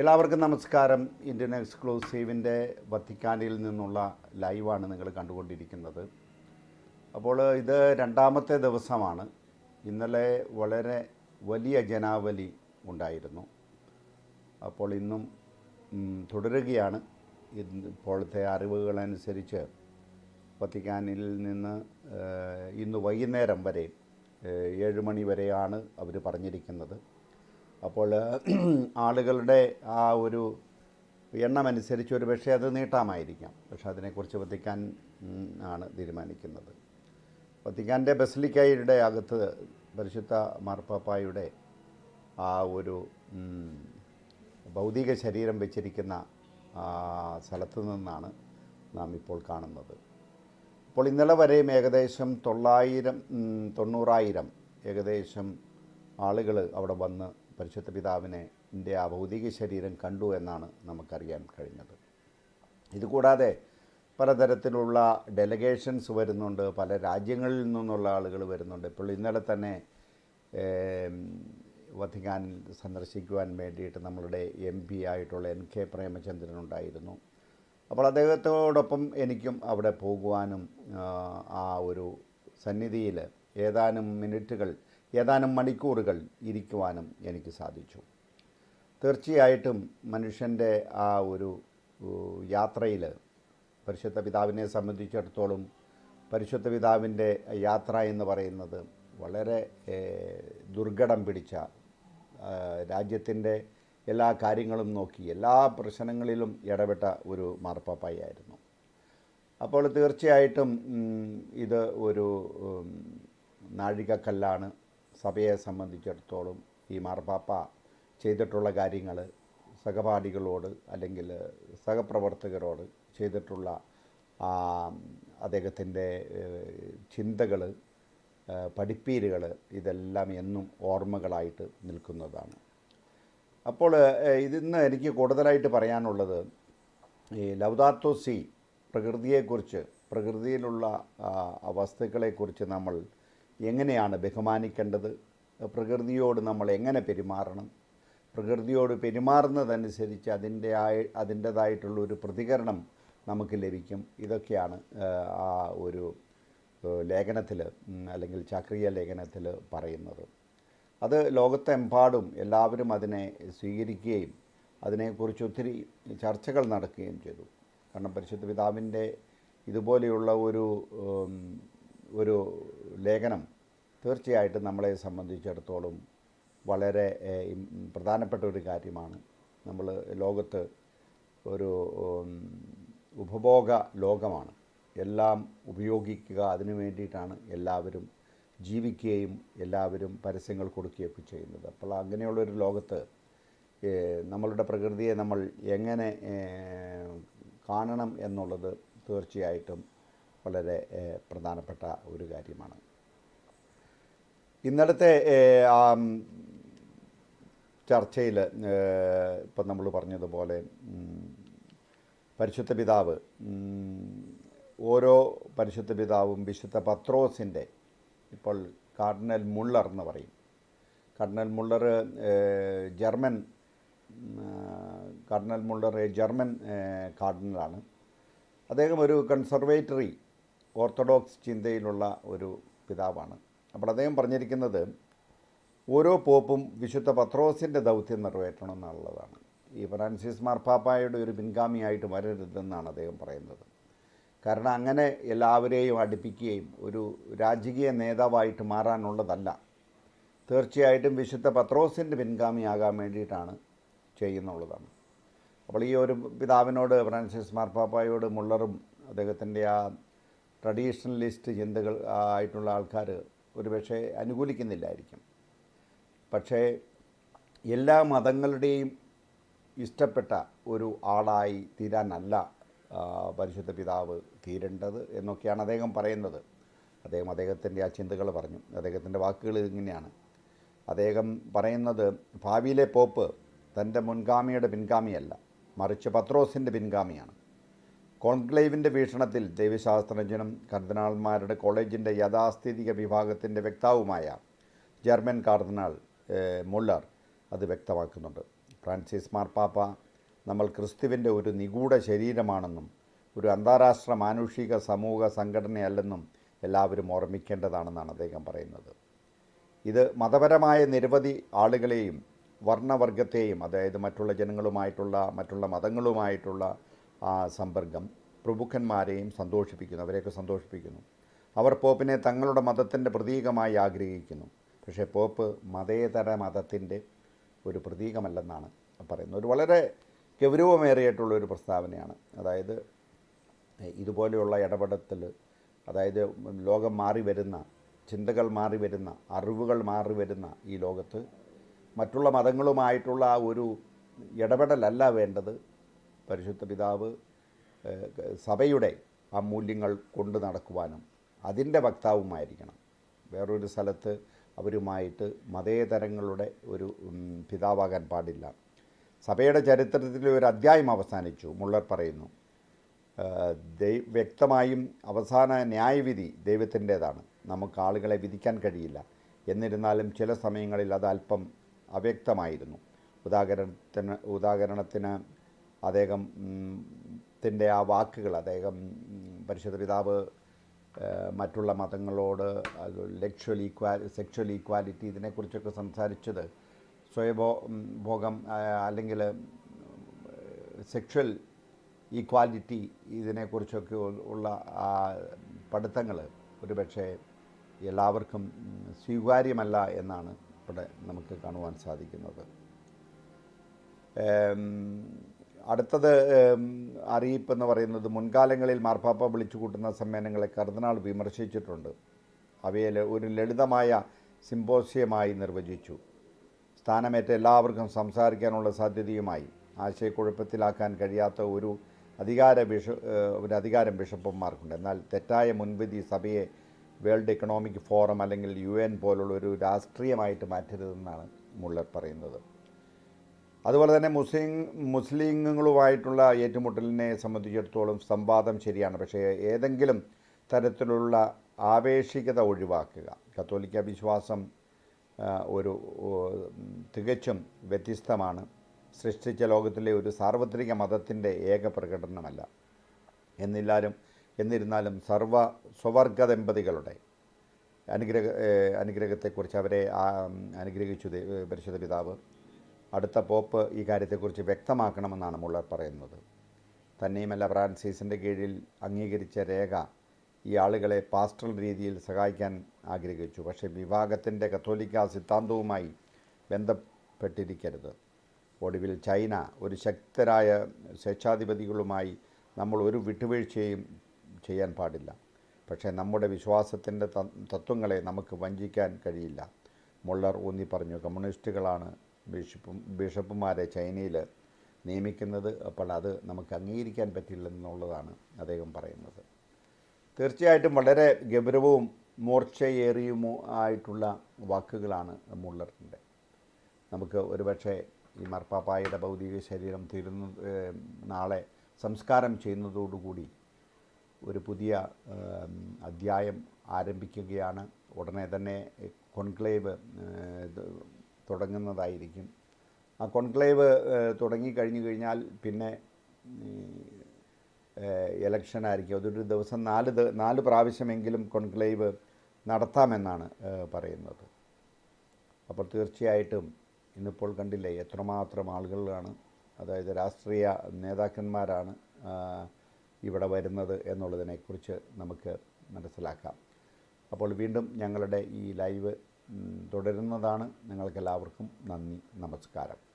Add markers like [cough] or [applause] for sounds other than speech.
എല്ലാവർക്കും നമസ്കാരം. ഇന്ത്യൻ എക്സ്ക്ലൂസീവിന്റെ വത്തിക്കാനിൽ നിന്നുള്ള ലൈവാണ് നിങ്ങൾ കണ്ടുകൊണ്ടിരിക്കുന്നത്. അപ്പോൾ ഇത് രണ്ടാമത്തെ ദിവസമാണ്. ഇന്നലെ വളരെ വലിയ ജനാവലി ഉണ്ടായിരുന്നു. അപ്പോൾ ഇന്നും തുടരുകയാണ്. ഇപ്പോഴത്തെ അറിവുകളനുസരിച്ച് വത്തിക്കാനിൽ നിന്ന് ഇന്ന് വൈകുന്നേരം വരെ ഏഴ് മണി വരെയാണ് അവർ പറഞ്ഞിരിക്കുന്നത്. അപ്പോൾ [clears throat] ആളുകളുടെ ആ ഒരു എണ്ണമനുസരിച്ച് ഒരു പക്ഷേ അത് നീട്ടാമായിരിക്കാം. പക്ഷേ അതിനെക്കുറിച്ച് വത്തിക്കാൻ ആണ് തീരുമാനിക്കുന്നത്. വത്തിക്കാന്റെ ബസലിക്കയുടെ അകത്ത് പരിശുദ്ധ മാർപ്പാപ്പായുടെ ആ ഒരു ഭൗതിക ശരീരം വെച്ചിരിക്കുന്ന സ്ഥലത്തു നിന്നാണ് നാം ഇപ്പോൾ കാണുന്നത്. അപ്പോൾ ഇന്നലെ വരെയും ഏകദേശം തൊള്ളായിരം തൊണ്ണൂറായിരം ഏകദേശം ആളുകൾ അവിടെ വന്ന് പരിശുദ്ധ പിതാവിനെ എന്റെ ആ ഭൗതിക ശരീരം കണ്ടു എന്നാണ് നമുക്കറിയാൻ കഴിഞ്ഞത്. ഇതുകൂടാതെ പലതരത്തിലുള്ള ഡെലഗേഷൻസ് വരുന്നുണ്ട് പല രാജ്യങ്ങളിൽ നിന്നുള്ള ആളുകൾ വരുന്നുണ്ട്. ഇപ്പോൾ ഇന്നലെ തന്നെ വത്തിക്കാനിൽ സന്ദർശിക്കുവാൻ വേണ്ടിയിട്ട് നമ്മളുടെ എം പി ആയിട്ടുള്ള എൻ കെ പ്രേമചന്ദ്രൻ ഉണ്ടായിരുന്നു. അപ്പോൾ അദ്ദേഹത്തോടൊപ്പം എനിക്കും അവിടെ പോകുവാനും ആ ഒരു സന്നിധിയിൽ ഏതാനും മിനിറ്റുകൾ ഏതാനും മണിക്കൂറുകൾ ഇരിക്കുവാനും എനിക്ക് സാധിച്ചു. തീർച്ചയായിട്ടും മനുഷ്യന്റെ ആ ഒരു യാത്രയിൽ പരിശുദ്ധ പിതാവിനെ സംബന്ധിച്ചിടത്തോളം പരിശുദ്ധ പിതാവിന്റെ യാത്ര എന്ന് പറയുന്നത് വളരെ ദുർഘടം പിടിച്ച രാജ്യത്തിന്റെ എല്ലാ കാര്യങ്ങളും നോക്കി എല്ലാ പ്രശ്നങ്ങളിലും ഇടപെട്ട ഒരു മാർപ്പാപ്പായായിരുന്നു. അപ്പോൾ തീർച്ചയായിട്ടും ഇത് ഒരു നാഴികക്കല്ലാണ്. സഭയെ സംബന്ധിച്ചിടത്തോളം ഈ മാർപ്പാപ്പ ചെയ്തിട്ടുള്ള കാര്യങ്ങൾ സഹപാഠികളോട് അല്ലെങ്കിൽ സഹപ്രവർത്തകരോട് ചെയ്തിട്ടുള്ള അദ്ദേഹത്തിന്റെ ചിന്തകൾ പഠിപ്പീരുകൾ ഇതെല്ലാം എന്നും ഓർമ്മകളായിട്ട് നിൽക്കുന്നതാണ്. അപ്പോൾ ഇതിന്ന് എനിക്ക് കൂടുതലായിട്ട് പറയാനുള്ളത് ഈ ലൗദാത്തോ സി പ്രകൃതിയെക്കുറിച്ച് പ്രകൃതിയിലുള്ള വസ്തുക്കളെക്കുറിച്ച് നമ്മൾ എങ്ങനെയാണ് ബഹുമാനിക്കേണ്ടത്? പ്രകൃതിയോട് നമ്മൾ എങ്ങനെ പെരുമാറണം? പ്രകൃതിയോട് പെരുമാറുന്നതനുസരിച്ച് അതിന്റെ ആയി അതിന്റേതായിട്ടുള്ള ഒരു പ്രതികരണം നമുക്ക് ലഭിക്കും. ഇതൊക്കെയാണ് ആ ഒരു ലേഖനത്തിൽ അല്ലെങ്കിൽ ചക്രീയ ലേഖനത്തിൽ പറയുന്നത്. അത് ലോകത്തെമ്പാടും എല്ലാവരും അതിനെ സ്വീകരിക്കുകയും അതിനെക്കുറിച്ച് ഒത്തിരി ചർച്ചകൾ നടക്കുകയും ചെയ്തു. കാരണം പരിശുദ്ധ പിതാവിന്റെ ഇതുപോലെയുള്ള ഒരു ഒരു ലേഖനം തീർച്ചയായിട്ടും നമ്മളെ സംബന്ധിച്ചിടത്തോളം വളരെ പ്രധാനപ്പെട്ട ഒരു കാര്യമാണ്. നമ്മൾ ലോകത്ത് ഒരു ഉപഭോഗ ലോകമാണ്. എല്ലാം ഉപയോഗിക്കുക അതിനു വേണ്ടിയിട്ടാണ് എല്ലാവരും ജീവിക്കുകയും എല്ലാവരും പരസ്യങ്ങൾ കൊടുക്കുകയൊക്കെ ചെയ്യുന്നത്. അപ്പോൾ അങ്ങനെയുള്ളൊരു ലോകത്ത് നമ്മളുടെ പ്രകൃതിയെ നമ്മൾ എങ്ങനെ കാണണം എന്നുള്ളത് തീർച്ചയായിട്ടും വളരെ പ്രധാനപ്പെട്ട ഒരു കാര്യമാണ്. ഇന്നലത്തെ ചർച്ചയിൽ ഇപ്പം നമ്മൾ പറഞ്ഞതുപോലെ പരിശുദ്ധ പിതാവ് ഓരോ പരിശുദ്ധ പിതാവും വിശുദ്ധ പത്രോസിന്റെ ഇപ്പോൾ കാർഡിനൽ മുള്ളർ എന്ന് പറയും. Cardinal Muller German cardinal Muller German കാർഡിനലാണ്. അദ്ദേഹം ഒരു കൺസർവേറ്ററി ഓർത്തഡോക്സ് ചിന്തയിലുള്ള ഒരു പിതാവാണ്. അപ്പോൾ അദ്ദേഹം പറഞ്ഞിരിക്കുന്നത് ഓരോ പോപ്പും വിശുദ്ധ പത്രോസിന്റെ ദൗത്യം നിറവേറ്റണം എന്നുള്ളതാണ്. ഈ ഫ്രാൻസിസ് മാർപ്പാപ്പായുടെ ഒരു പിൻഗാമിയായിട്ട് വരരുതെന്നാണ് അദ്ദേഹം പറയുന്നത്. കാരണം അങ്ങനെ എല്ലാവരെയും അടുപ്പിക്കുകയും ഒരു രാജകീയ നേതാവായിട്ട് മാറാനുള്ളതല്ല. തീർച്ചയായിട്ടും വിശുദ്ധ പത്രോസിന്റെ പിൻഗാമിയാകാൻ വേണ്ടിയിട്ടാണ് ചെയ്യുന്നുള്ളതാണ്. അപ്പോൾ ഈ ഒരു പിതാവിനോട് ഫ്രാൻസിസ് മാർപ്പാപ്പായോട് മുള്ളറും അദ്ദേഹത്തിന്റെ ആ ട്രഡീഷണലിസ്റ്റ് ചിന്തകൾ ആയിട്ടുള്ള ആൾക്കാർ ഒരുപക്ഷെ അനുകൂലിക്കുന്നില്ലായിരിക്കും. പക്ഷേ എല്ലാ മതങ്ങളുടെയും ഇഷ്ടപ്പെട്ട ഒരു ആളായി തീരാനല്ല പരിശുദ്ധ പിതാവ് തീരേണ്ടത് എന്നൊക്കെയാണ് അദ്ദേഹം പറയുന്നത്. അദ്ദേഹം അദ്ദേഹത്തിന്റെ ആ ചിന്തകൾ പറഞ്ഞു. അദ്ദേഹത്തിന്റെ വാക്കുകൾ ഇങ്ങനെയാണ്. അദ്ദേഹം പറയുന്നത് ഭാവിയിലെ പോപ്പ് തന്റെ മുൻഗാമിയുടെ പിൻഗാമിയല്ല മറിച്ച് പത്രോസിന്റെ പിൻഗാമിയാണ്. കോൺക്ലേവിന്റെ വീക്ഷണത്തിൽ ദൈവശാസ്ത്രജ്ഞനും കർദിനാൾമാരുടെ കോളേജിന്റെ യാഥാസ്ഥിതിക വിഭാഗത്തിന്റെ വ്യക്താവുമായ ജർമ്മൻ കാർദിനാൾ മുള്ളർ അത് വ്യക്തമാക്കുന്നുണ്ട്. ഫ്രാൻസിസ് മാർപ്പാപ്പ നമ്മൾ ക്രിസ്തുവിന്റെ ഒരു നിഗൂഢ ശരീരമാണെന്നും ഒരു അന്താരാഷ്ട്ര മാനുഷിക സമൂഹ സംഘടനയല്ലെന്നും എല്ലാവരും ഓർമ്മിക്കേണ്ടതാണെന്നാണ് അദ്ദേഹം പറയുന്നത്. ഇത് മതപരമായ നിരവധി ആളുകളെയും വർണവർഗത്തെയും അതായത് മറ്റുള്ള ജനങ്ങളുമായിട്ടുള്ള മറ്റുള്ള മതങ്ങളുമായിട്ടുള്ള ആ സമ്പർക്കം പ്രഭുക്കന്മാരെയും സന്തോഷിപ്പിക്കുന്നു അവരെയൊക്കെ സന്തോഷിപ്പിക്കുന്നു. അവർ പോപ്പിനെ തങ്ങളുടെ മതത്തിന്റെ പ്രതീകമായി ആഗ്രഹിക്കുന്നു. പക്ഷേ പോപ്പ് മതേതര മതത്തിന്റെ ഒരു പ്രതീകമല്ലെന്നാണ് പറയുന്നത്. ഒരു വളരെ ഗൗരവമേറിയിട്ടുള്ള ഒരു പ്രസ്താവനയാണ്. അതായത് ഇതുപോലെയുള്ള ഇടപെടത്തിൽ അതായത് ലോകം മാറി വരുന്ന ചിന്തകൾ മാറി വരുന്ന അറിവുകൾ മാറി വരുന്ന ഈ ലോകത്ത് മറ്റുള്ള മതങ്ങളുമായിട്ടുള്ള ആ ഒരു ഇടപെടലല്ല വേണ്ടത്. പരിശുദ്ധ പിതാവ് സഭയുടെ ആ മൂല്യങ്ങൾ കൊണ്ടു നടക്കുവാനും അതിന്റെ വക്താവുമായിരിക്കണം. വേറൊരു സ്ഥലത്ത് അവരുമായിട്ട് മതേതരങ്ങളുടെ ഒരു പിതാവാകാൻ പാടില്ല. സഭയുടെ ചരിത്രത്തിൽ ഒരു അധ്യായം അവസാനിച്ചു. മുള്ളർ പറയുന്നു വ്യക്തമായും അവസാന ന്യായവിധി ദൈവത്തിന്റേതാണ്. നമുക്ക് ആളുകളെ വിധിക്കാൻ കഴിയില്ല. എന്നിരുന്നാലും ചില സമയങ്ങളിൽ അത് അല്പം അവ്യക്തമായിരുന്നു. ഉദാഹരണത്തിന് ഉദാഹരണത്തിന് അദ്ദേഹം ത്തിന്റെ ആ വാക്കുകൾ അദ്ദേഹം പരിശുദ്ധ പിതാവ് മറ്റുള്ള മതങ്ങളോട് ലെക്ച്വൽ ഈക്വാ സെക്ഷൽ ഈക്വാലിറ്റി ഇതിനെക്കുറിച്ചൊക്കെ സംസാരിച്ചത് സ്വയഭോ ഭോഗം അല്ലെങ്കിൽ സെക്ഷൽ ഈക്വാലിറ്റി ഇതിനെക്കുറിച്ചൊക്കെ ഉള്ള ആ പഠിത്തങ്ങൾ ഒരുപക്ഷെ എല്ലാവർക്കും സ്വീകാര്യമല്ല എന്നാണ് ഇവിടെ നമുക്ക് കാണുവാൻ സാധിക്കുന്നത്. അടുത്തത് അറിയിപ്പ് എന്ന് പറയുന്നത് മുൻകാലങ്ങളിൽ മാർപ്പാപ്പ വിളിച്ചു കൂട്ടുന്ന സമ്മേളനങ്ങളെ കർദിനാൾ വിമർശിച്ചിട്ടുണ്ട്. അവയിൽ ഒരു ലളിതമായ സിമ്പോസിയമായി നിർവചിച്ചു. സ്ഥാനമേറ്റ എല്ലാവർക്കും സംസാരിക്കാനുള്ള സാധ്യതയുമായി. ആശയക്കുഴപ്പത്തിലാക്കാൻ കഴിയാത്ത ഒരു അധികാര ബിഷ ഒരു അധികാരം ബിഷപ്പന്മാർക്കുണ്ട് എന്നാൽ തെറ്റായ മുൻവിധി സഭയെ വേൾഡ് എക്കണോമിക് ഫോറം അല്ലെങ്കിൽ യു എൻ പോലുള്ള ഒരു രാഷ്ട്രീയമായിട്ട് മാറ്റരുതെന്നാണ് മുള്ളർ പറയുന്നത്. അതുപോലെ തന്നെ മുസ്ലിം മുസ്ലിങ്ങളുമായിട്ടുള്ള ഏറ്റുമുട്ടലിനെ സംബന്ധിച്ചിടത്തോളം സംവാദം ശരിയാണ്. പക്ഷേ ഏതെങ്കിലും തരത്തിലുള്ള ആവേശികത ഒഴിവാക്കുക. കത്തോലിക്ക വിശ്വാസം ഒരു തികച്ചും വ്യത്യസ്തമാണ്. സൃഷ്ടിച്ച ലോകത്തിലെ ഒരു സാർവത്രിക മതത്തിന്റെ ഏക പ്രകടനമല്ല. എന്നില്ലാലും എന്നിരുന്നാലും സർവ സ്വവർഗ ദമ്പതികളുടെ അനുഗ്രഹ അനുഗ്രഹത്തെക്കുറിച്ച് അവരെ അനുഗ്രഹിച്ചു പരിശുദ്ധ പിതാവ് അടുത്ത പോപ്പ് ഈ കാര്യത്തെക്കുറിച്ച് വ്യക്തമാക്കണമെന്നാണ് മുള്ളർ പറയുന്നത്. തന്നെയുമല്ല ഫ്രാൻസിസിന്റെ കീഴിൽ അംഗീകരിച്ച രേഖ ഈ ആളുകളെ പാസ്റ്റൽ രീതിയിൽ സഹായിക്കാൻ ആഗ്രഹിച്ചു. പക്ഷേ വിഭാഗത്തിന്റെ കത്തോലിക്ക സിദ്ധാന്തവുമായി ബന്ധപ്പെട്ടിരിക്കരുത്. ഒടുവിൽ ചൈന ഒരു ശക്തരായ സ്വേച്ഛാധിപതികളുമായി നമ്മൾ ഒരു വിട്ടുവീഴ്ചയും ചെയ്യാൻ പാടില്ല. പക്ഷേ നമ്മുടെ വിശ്വാസത്തിന്റെ തത്വങ്ങളെ നമുക്ക് വഞ്ചിക്കാൻ കഴിയില്ല. മുള്ളർ ഊന്നി പറഞ്ഞു കമ്മ്യൂണിസ്റ്റുകളാണ് ബിഷപ്പും ബിഷപ്പുമാരെ ചൈനയിൽ നിയമിക്കുന്നത് അപ്പോൾ അത് നമുക്ക് അംഗീകരിക്കാൻ പറ്റില്ലെന്നുള്ളതാണ് അദ്ദേഹം പറയുന്നത്. തീർച്ചയായിട്ടും വളരെ ഗൗരവവും മൂർച്ചയേറിയുമോ ആയിട്ടുള്ള വാക്കുകളാണ് മുള്ളറിന്റെ. നമുക്ക് ഒരുപക്ഷെ ഈ മർപ്പാപ്പായുടെ ഭൗതിക ശരീരം തീരുന്ന നാളെ സംസ്കാരം ചെയ്യുന്നതോടുകൂടി ഒരു പുതിയ അധ്യായം ആരംഭിക്കുകയാണ്. ഉടനെ തന്നെ കൊൺക്ലേവ് തുടങ്ങുന്നതായിരിക്കും. ആ കോൺക്ലേവ് തുടങ്ങിക്കഴിഞ്ഞു കഴിഞ്ഞാൽ പിന്നെ ഇലക്ഷനായിരിക്കും. അതൊരു ദിവസം നാല് നാല് പ്രാവശ്യമെങ്കിലും കോൺക്ലേവ് നടത്താമെന്നാണ് പറയുന്നത്. അപ്പോൾ തീർച്ചയായിട്ടും ഇന്നിപ്പോൾ കണ്ടില്ലേ എത്രമാത്രം ആളുകളാണ് അതായത് രാഷ്ട്രീയ നേതാക്കന്മാരാണ് ഇവിടെ വരുന്നത് എന്നുള്ളതിനെക്കുറിച്ച് നമുക്ക് മനസ്സിലാക്കാം. അപ്പോൾ വീണ്ടും ഞങ്ങളുടെ ഈ ലൈവ് തുടരുന്നതാണ്. നിങ്ങൾക്കെല്ലാവർക്കും നന്ദി. നമസ്കാരം.